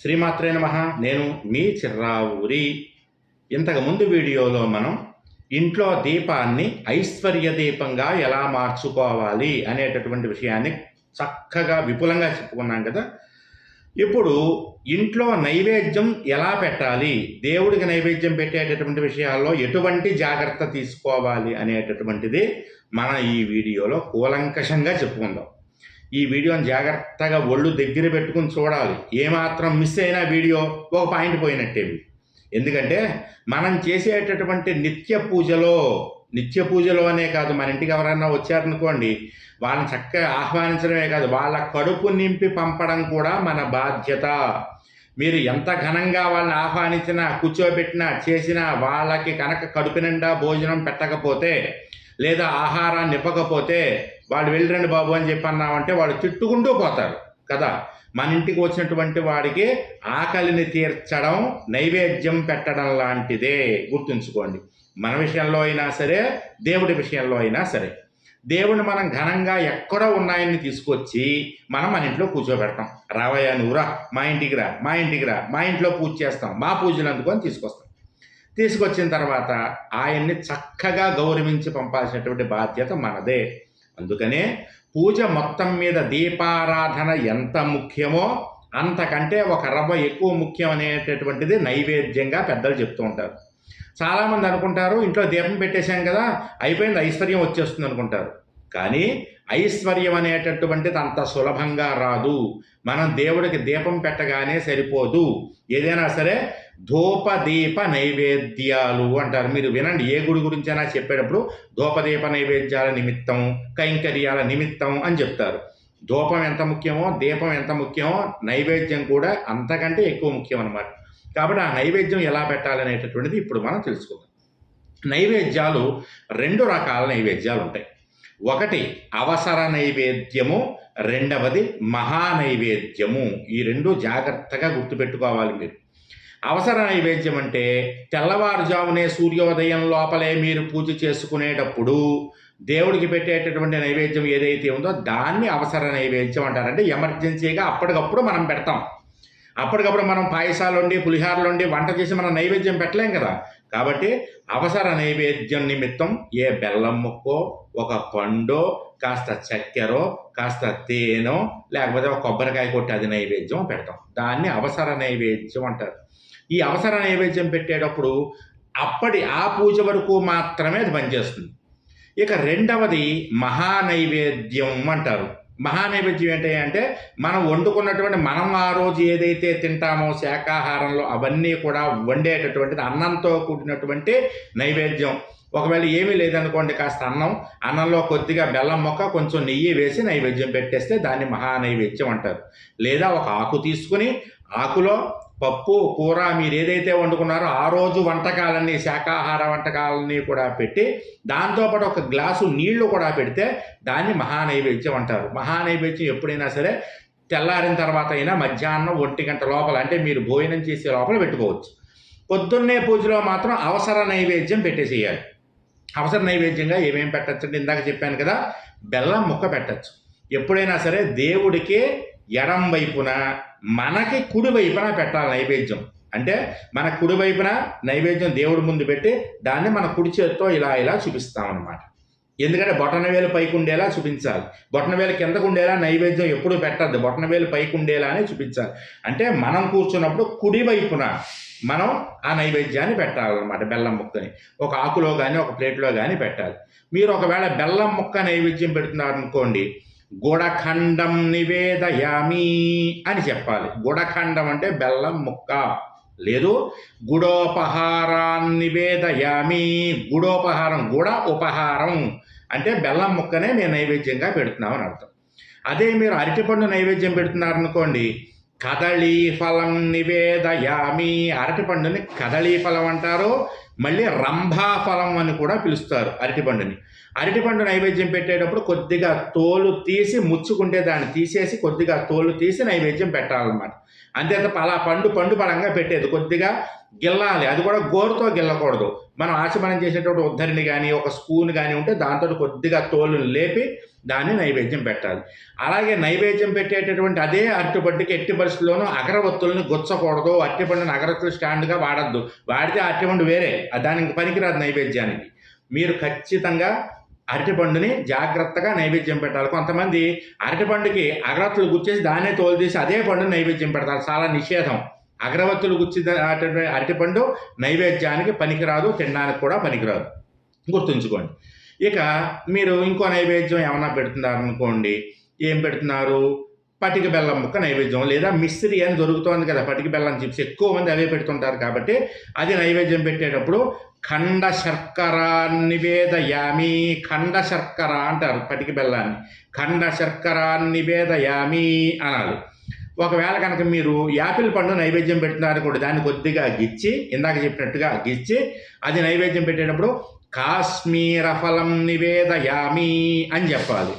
శ్రీమాత్రే నమ. నేను మీ చిర్రావూరి. ఇంతకు ముందు వీడియోలో మనం ఇంట్లో దీపాన్ని ఐశ్వర్య దీపంగా ఎలా మార్చుకోవాలి అనేటటువంటి విషయాన్ని చక్కగా విపులంగా చెప్పుకున్నాం కదా. ఇప్పుడు ఇంట్లో నైవేద్యం ఎలా పెట్టాలి? దేవుడికి నైవేద్యం పెట్టేటటువంటి విషయాల్లో ఎటువంటి జాగ్రత్త తీసుకోవాలి అనేటటువంటిది మనం ఈ వీడియోలో కూలంకషంగా చెప్పుకుందాం. ఈ వీడియోని జాగ్రత్తగా ఒళ్ళు దగ్గర పెట్టుకుని చూడాలి. ఏమాత్రం మిస్ అయినా వీడియో ఒక పాయింట్ పోయినట్టే. ఎందుకంటే మనం చేసేటటువంటి నిత్య పూజలో నిత్య పూజలో అనే కాదు మన ఇంటికి ఎవరైనా వచ్చారనుకోండి వాళ్ళని చక్కగా ఆహ్వానించడమే కాదు వాళ్ళ కడుపు నింపి పంపడం కూడా మన బాధ్యత. మీరు ఎంత ఘనంగా వాళ్ళని ఆహ్వానించినా కూర్చోబెట్టినా చేసినా వాళ్ళకి కనుక కడుపు నిండా భోజనం పెట్టకపోతే లేదా ఆహారాన్ని ఇవ్వకపోతే వాళ్ళు వెళ్ళిరండి బాబు అని చెప్పి అన్నామంటే వాళ్ళు తిట్టుకుంటూ పోతారు కదా? మన ఇంటికి వచ్చినటువంటి వాడికి ఆకలిని తీర్చడం నైవేద్యం పెట్టడం లాంటిదే గుర్తుంచుకోండి. మన విషయంలో అయినా సరే దేవుడి విషయంలో అయినా సరే. దేవుని మనం ఘనంగా ఎక్కడో ఉన్నాయని తీసుకొచ్చి మనం మన ఇంట్లో కూర్చోబెడతాం. రావయ్యా నువ్వు రా మా ఇంటికి రా మా ఇంటికి రా మా ఇంట్లో పూజ చేస్తాం మా పూజలు అందుకొని తీసుకొస్తాం. తీసుకొచ్చిన తర్వాత ఆయన్ని చక్కగా గౌరవించి పంపాల్సినటువంటి బాధ్యత మనదే. అందుకనే పూజ మొత్తం మీద దీపారాధన ఎంత ముఖ్యమో అంతకంటే ఒక రవ్వ ఎక్కువ ముఖ్యం అనేటటువంటిది నైవేద్యంగా పెద్దలు చెప్తూ ఉంటారు. చాలామంది అనుకుంటారు ఇంట్లో దీపం పెట్టేశాం కదా అయిపోయింది ఐశ్వర్యం వచ్చేస్తుంది అనుకుంటారు కానీ ఐశ్వర్యం అనేటటువంటిది అంత సులభంగా రాదు. మనం దేవుడికి దీపం పెట్టగానే సరిపోదు. ఏదైనా సరే ధూపదీప నైవేద్యాలు అంటారు. మీరు వినండి ఏ గుడి గురించైనా చెప్పేటప్పుడు ధూపదీప నైవేద్యాల నిమిత్తం కైంకర్యాల నిమిత్తం అని చెప్తారు. ధూపం ఎంత ముఖ్యమో దీపం ఎంత ముఖ్యమో నైవేద్యం కూడా అంతకంటే ఎక్కువ ముఖ్యం అన్నమాట. కాబట్టి ఆ నైవేద్యం ఎలా పెట్టాలనేటటువంటిది ఇప్పుడు మనం తెలుసుకుందాం. నైవేద్యాలు రెండు రకాల నైవేద్యాలు ఉంటాయి. ఒకటి అవసర నైవేద్యము రెండవది మహా నైవేద్యము. ఈ రెండు జాగ్రత్తగా గుర్తుపెట్టుకోవాలి మీరు. అవసర నైవేద్యం అంటే తెల్లవారుజామునే సూర్యోదయం లోపలే మీరు పూజ చేసుకునేటప్పుడు దేవుడికి పెట్టేటటువంటి నైవేద్యం ఏదైతే ఉందో దాన్ని అవసర నైవేద్యం అంటారంటే ఎమర్జెన్సీగా అప్పటికప్పుడు మనం పెడతాం. అప్పటికప్పుడు మనం పాయసాలు ఉండి పులిహారలు ఉండి వంట చేసి మనం నైవేద్యం పెట్టలేం కదా. కాబట్టి అవసర నైవేద్యం నిమిత్తం ఏ బెల్లం ముక్కో ఒక పండో కాస్త చక్కెరో కాస్త తేనో లేకపోతే ఒక కొబ్బరికాయ కొట్టి అది నైవేద్యం పెడతాం. దాన్ని అవసర నైవేద్యం అంటారు. ఈ అవసర నైవేద్యం పెట్టేటప్పుడు అప్పటి ఆ పూజ వరకు మాత్రమే అది పనిచేస్తుంది. ఇక రెండవది మహా నైవేద్యం అంటారు. మహానైవేద్యం ఏంటి అంటే మనం వండుకున్నటువంటి మనం ఆ రోజు ఏదైతే తింటామో శాకాహారంలో అవన్నీ కూడా వండేటటువంటిది అన్నంతో కూడినటువంటి నైవేద్యం. ఒకవేళ ఏమీ లేదనుకోండి కాస్త అన్నం అన్నంలో కొద్దిగా బెల్లం మొక్క కొంచెం నెయ్యి వేసి నైవేద్యం పెట్టేస్తే దాన్ని మహానైవేద్యం అంటారు. లేదా ఒక ఆకు తీసుకుని ఆకులో పప్పు కూర మీరు ఏదైతే వండుకున్నారో ఆ రోజు వంటకాలన్నీ శాకాహార వంటకాలన్నీ కూడా పెట్టి దాంతోపాటు ఒక గ్లాసు నీళ్ళు కూడా పెడితే దాన్ని మహానైవేద్యం అంటారు. మహానైవేద్యం ఎప్పుడైనా సరే తెల్లారిన తర్వాత అయినా మధ్యాహ్నం ఒంటి గంట లోపల అంటే మీరు భోజనం చేసే లోపల పెట్టుకోవచ్చు. పొద్దున్నే పూజలో మాత్రం అవసర నైవేద్యం పెట్టేసేయాలి. అవసర నైవేద్యంగా ఏమేమి పెట్టచ్చు అంటే ఇందాక చెప్పాను కదా బెల్లం ముక్క పెట్టచ్చు. ఎప్పుడైనా సరే దేవుడికి ఎడం వైపున మనకి కుడి వైపున పెట్టాలి నైవేద్యం. అంటే మన కుడి వైపున నైవేద్యం దేవుడి ముందు పెట్టి దాన్ని మన కుడి చేతితో ఇలా ఇలా చూపిస్తామన్నమాట. ఎందుకంటే బొటనవేలు పైకి ఉండేలా చూపించాలి. బొటనవేలు కిందకు ఉండేలా నైవేద్యం ఎప్పుడు పెట్టద్దు. బొటనవేలు పైకి ఉండేలా అని చూపించాలి. అంటే మనం కూర్చున్నప్పుడు కుడి వైపున మనం ఆ నైవేద్యాన్ని పెట్టాలన్నమాట బెల్లం ముక్కని. ఒక ఆకులో కానీ ఒక ప్లేట్లో కానీ పెట్టాలి. మీరు ఒకవేళ బెల్లం ముక్క నైవేద్యం పెడుతున్నారు గుడఖండం నివేదయామి అని చెప్పాలి. గుడఖండం అంటే బెల్లం ముక్క. లేదు గుడోపహారాన్ని నివేదయామి. గుడోపహారం గుడ ఉపహారం. అంటే బెల్లం ముక్కనే మేము నైవేద్యంగా పెడుతున్నామని అర్థం. అదే మీరు అరటిపండు నైవేద్యం పెడుతున్నారనుకోండి కదళీ ఫలం నివేదయామి. అరటిపండుని కదళీ ఫలం అంటారు. మళ్ళీ రంభా ఫలం అని కూడా పిలుస్తారు అరటిపండుని. అరటిపండు నైవేద్యం పెట్టేటప్పుడు కొద్దిగా తోలు తీసి ముచ్చుకుంటే దాన్ని తీసేసి కొద్దిగా తోలు తీసి నైవేద్యం పెట్టాలన్నమాట. అంతే తప్ప అలా పండు పండు పడంగా పెట్టేది. కొద్దిగా గిల్లాలి. అది కూడా గోరుతో గిల్లకూడదు. మనం ఆచమనం చేసేటప్పుడు ఉద్ధరిని కానీ ఒక స్పూన్ కానీ ఉంటే దాంతో కొద్దిగా తోలు లేపి దాన్ని నైవేద్యం పెట్టాలి. అలాగే నైవేద్యం పెట్టేటటువంటి అదే అరటిపండుకి ఎట్టి పరిస్థితుల్లోనూ అగరవత్తులను గుచ్చకూడదు. అరటిపండుని అగరత్తులు స్టాండ్గా వాడద్దు. వాడితే అరటిపండు వేరే. దానికి పనికిరాదు నైవేద్యానికి. మీరు ఖచ్చితంగా అరటిపండుని జాగ్రత్తగా నైవేద్యం పెట్టాలి. కొంతమంది అరటిపండుకి అగరత్తులు గుచ్చేసి దాన్నే తోలుదీసి అదే పండుని నైవేద్యం పెడతారు. చాలా నిషేధం. అగరవత్తులు గుచ్చి అరటి- అరటిపండు నైవేద్యానికి పనికిరాదు తినడానికి కూడా పనికిరాదు. గుర్తుంచుకోండి. ఇక మీరు ఇంకో నైవేద్యం ఏమైనా పెడుతున్నారు అనుకోండి. ఏం పెడుతున్నారు? పటిక బెల్లం ముక్క నైవేద్యం లేదా మిస్త్రి అని దొరుకుతోంది కదా పటిక బెల్లం చిప్స్. ఎక్కువ మంది అవే పెడుతుంటారు కాబట్టి అది నైవేద్యం పెట్టేటప్పుడు ఖండ శర్కర నివేదయామి ఖండ శర్కర అంటారు పటిక బెల్లాన్ని. ఖండ శర్కర నివేదయామి అనాలి. ఒకవేళ కనుక మీరు యాపిల్ పండు నైవేద్యం పెడుతున్నారు కూడా దాన్ని కొద్దిగా గిచ్చి ఇందాక చెప్పినట్టుగా గిచ్చి అది నైవేద్యం పెట్టేటప్పుడు కాశ్మీర ఫలం నివేదయామి అని చెప్పాలి.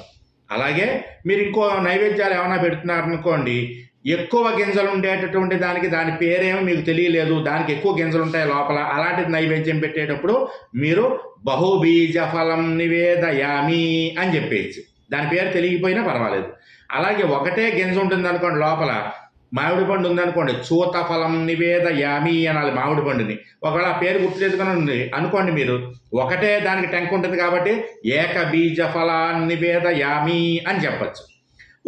అలాగే మీరు ఇంకో నైవేద్యాలు ఏమైనా పెడుతున్నారు అనుకోండి ఎక్కువ గింజలు ఉండేటటువంటి దానికి దాని పేరేమో మీకు తెలియలేదు దానికి ఎక్కువ గింజలు ఉంటాయి లోపల అలాంటి నైవేద్యం పెట్టేటప్పుడు మీరు బహుబీజ ఫలం నివేదయామి అని చెప్పేయచ్చు. దాని పేరు తెలియకపోయినా పర్వాలేదు. అలాగే ఒకటే గింజ ఉంటుంది అనుకోండి లోపల మామిడి పండు ఉందనుకోండి చూత ఫలం నివేద యామి అనాలి మామిడి పండుని. ఒకవేళ ఆ పేరు గుర్తులేదుకొని ఉంది అనుకోండి మీరు ఒకటే దానికి టెంక్ ఉంటుంది కాబట్టి ఏక బీజ ఫలాన్ని నివేద యామి అని చెప్పచ్చు.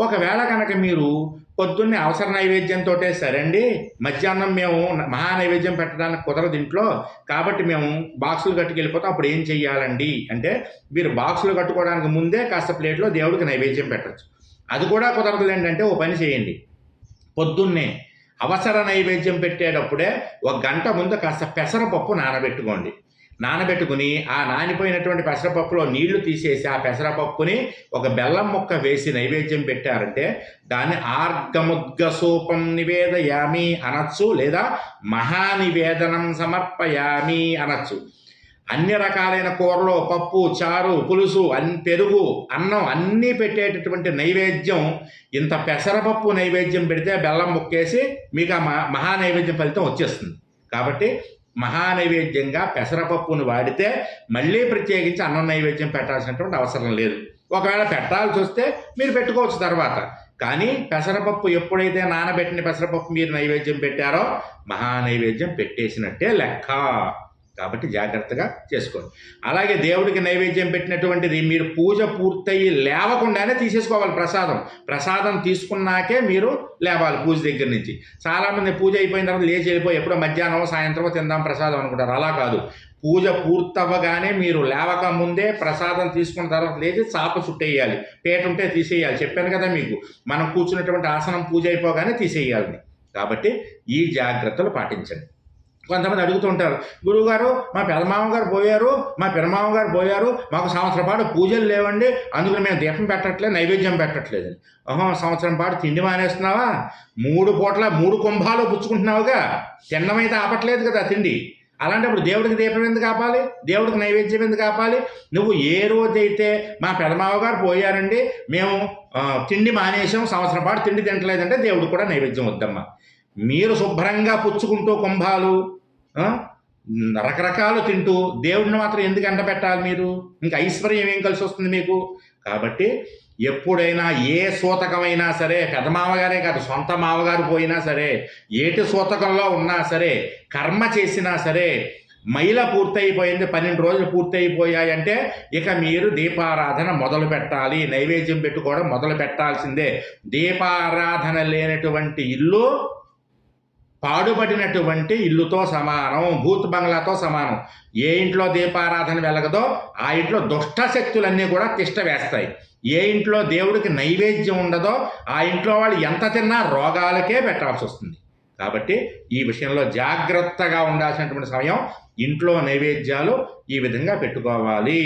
ఒకవేళ కనుక మీరు పొద్దున్నే అవసర నైవేద్యంతో సరే అండి మధ్యాహ్నం మేము మహా నైవేద్యం పెట్టడానికి కుదరదు ఇంట్లో కాబట్టి మేము బాక్సులు కట్టుకెళ్ళిపోతాం అప్పుడు ఏం చెయ్యాలండి? అంటే మీరు బాక్సులు కట్టుకోవడానికి ముందే కాస్త ప్లేట్లో దేవుడికి నైవేద్యం పెట్టచ్చు. అది కూడా కుదరదు అంటే ఓ పని చేయండి. పొద్దున్నే అవసర నైవేద్యం పెట్టేటప్పుడే ఒక గంట ముందు కాస్త పెసరపప్పు నానబెట్టుకోండి. నానబెట్టుకుని ఆ నానిపోయినటువంటి పెసరపప్పులో నీళ్ళు తీసేసి ఆ పెసరపప్పుని ఒక బెల్లం ముక్క వేసి నైవేద్యం పెట్టారంటే దాన్ని ఆర్గముద్గ సూపం నివేదయామి అనొచ్చు లేదా మహానివేదనం సమర్పయామి అనొచ్చు. అన్ని రకాలైన కూరలు పప్పు చారు పులుసు అన్ పెరుగు అన్నం అన్నీ పెట్టేటటువంటి నైవేద్యం. ఇంత పెసరపప్పు నైవేద్యం పెడితే బెల్లం ముక్కేసి మీకు ఆ మహా నైవేద్య నైవేద్యం ఫలితం వచ్చేస్తుంది. కాబట్టి మహా నైవేద్యంగా పెసరపప్పును వాడితే మళ్ళీ ప్రత్యేకించి అన్నం నైవేద్యం పెట్టాల్సినటువంటి అవసరం లేదు. ఒకవేళ పెట్టాల్సి వస్తే మీరు పెట్టుకోవచ్చు తర్వాత. కానీ పెసరపప్పు ఎప్పుడైతే నానబెట్టిన పెసరపప్పు మీరు నైవేద్యం పెట్టారో మహా నైవేద్యం పెట్టేసినట్టే లెక్క. కాబట్టి జాగ్రత్తగా చేసుకోండి. అలాగే దేవుడికి నైవేద్యం పెట్టినటువంటిది మీరు పూజ పూర్తయి లేవకుండానే తీసేసుకోవాలి ప్రసాదం. ప్రసాదం తీసుకున్నాకే మీరు లేవాలి పూజ దగ్గర నుంచి. చాలామంది పూజ అయిపోయిన తర్వాత లేచి వెళ్ళిపోయి ఎప్పుడో మధ్యాహ్నం సాయంత్రం తిందాం ప్రసాదం అనుకుంటారు. అలా కాదు. పూజ పూర్తవ్వగానే మీరు లేవక ముందే ప్రసాదం తీసుకున్న తర్వాత లేచి చాప చుట్టేయాలి. పేట ఉంటే తీసేయాలి. చెప్పాను కదా మీకు. మనం కూర్చున్నటువంటి ఆసనం పూజ అయిపోగానే తీసేయాలి. కాబట్టి ఈ జాగ్రత్తలు పాటించండి. కొంతమంది అడుగుతుంటారు గురువుగారు మా పెదమామ గారు పోయారు మా పెదమామ గారు పోయారు మాకు సంవత్సరం పాటు పూజలు లేవండి అందుకని మేము దీపం పెట్టట్లేదు నైవేద్యం పెట్టట్లేదు. ఓహో సంవత్సరం పాటు తిండి మానేస్తున్నావా? మూడు పూట్ల మూడు కుంభాలు పుచ్చుకుంటున్నావుగా తిన్నమైతే ఆపట్లేదు కదా తిండి. అలాంటప్పుడు దేవుడికి దీపం ఎందుకు ఆపాలి? దేవుడికి నైవేద్యం ఎందుకు ఆపాలి? నువ్వు ఏ రోజైతే మా పెదమావ గారు పోయారండి మేము తిండి మానేసాం సంవత్సరం పాటు తిండి తింటలేదంటే దేవుడికి కూడా నైవేద్యం వద్దమ్మా. మీరు శుభ్రంగా పుచ్చుకుంటూ కుంభాలు రకరకాలు తింటూ దేవుడిని మాత్రం ఎందుకు ఎండ పెట్టాలి మీరు? ఇంకా ఐశ్వర్యం ఏం కలిసి వస్తుంది మీకు? కాబట్టి ఎప్పుడైనా ఏ సూతకమైనా సరే పెద్ద మామగారే కాదు సొంత మామగారు పోయినా సరే ఏటి సూతకంలో ఉన్నా సరే కర్మ చేసినా సరే మైల పూర్తయిపోయింది పన్నెండు రోజులు పూర్తయిపోయాయంటే ఇక మీరు దీపారాధన మొదలు పెట్టాలి నైవేద్యం పెట్టుకోవడం మొదలు పెట్టాల్సిందే. దీపారాధన లేనటువంటి ఇల్లు పాడుపడినటువంటి ఇల్లుతో సమానం భూత్ బంగ్లాతో సమానం. ఏ ఇంట్లో దీపారాధన వెలగదో ఆ ఇంట్లో దుష్ట శక్తులన్నీ కూడా తిష్ట వేస్తాయి. ఏ ఇంట్లో దేవుడికి నైవేద్యం ఉండదో ఆ ఇంట్లో వాళ్ళు ఎంత తిన్నా రోగాలకే పెట్టాల్సి వస్తుంది. కాబట్టి ఈ విషయంలో జాగ్రత్తగా ఉండాల్సినటువంటి సమయం ఇంట్లో నైవేద్యాలు ఈ విధంగా పెట్టుకోవాలి.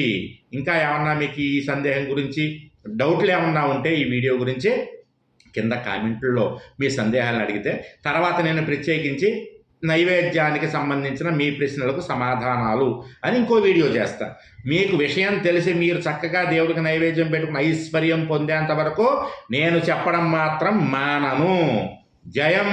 ఇంకా ఏమన్నా మీకు ఈ సందేహం గురించి డౌట్లు ఏమన్నా ఉంటే ఈ వీడియో గురించి కింద కామెంట్లో మీ సందేహాలను అడిగితే తర్వాత నేను ప్రత్యేకించి నైవేద్యానికి సంబంధించిన మీ ప్రశ్నలకు సమాధానాలు అని ఇంకో వీడియో చేస్తా. మీకు విషయం తెలిసి మీరు చక్కగా దేవుడికి నైవేద్యం పెట్టుకుని ఐశ్వర్యం పొందేంత వరకు నేను చెప్పడం మాత్రం మానను. జయం!